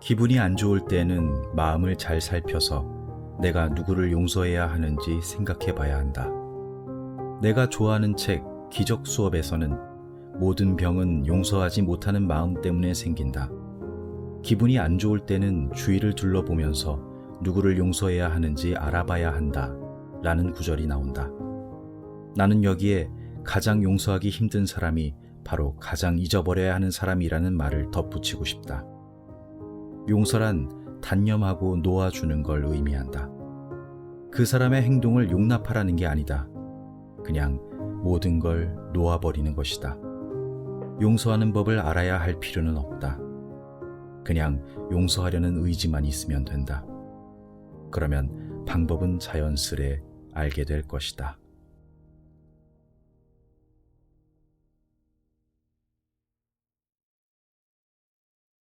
기분이 안 좋을 때는 마음을 잘 살펴서 내가 누구를 용서해야 하는지 생각해 봐야 한다. 내가 좋아하는 책 기적 수업에서는 모든 병은 용서하지 못하는 마음 때문에 생긴다. 기분이 안 좋을 때는 주위를 둘러보면서 누구를 용서해야 하는지 알아봐야 한다. 라는 구절이 나온다. 나는 여기에 가장 용서하기 힘든 사람이 바로 가장 잊어버려야 하는 사람이라는 말을 덧붙이고 싶다. 용서란 단념하고 놓아주는 걸 의미한다. 그 사람의 행동을 용납하라는 게 아니다. 그냥 모든 걸 놓아버리는 것이다. 용서하는 법을 알아야 할 필요는 없다. 그냥 용서하려는 의지만 있으면 된다. 그러면 방법은 자연스레 알게 될 것이다.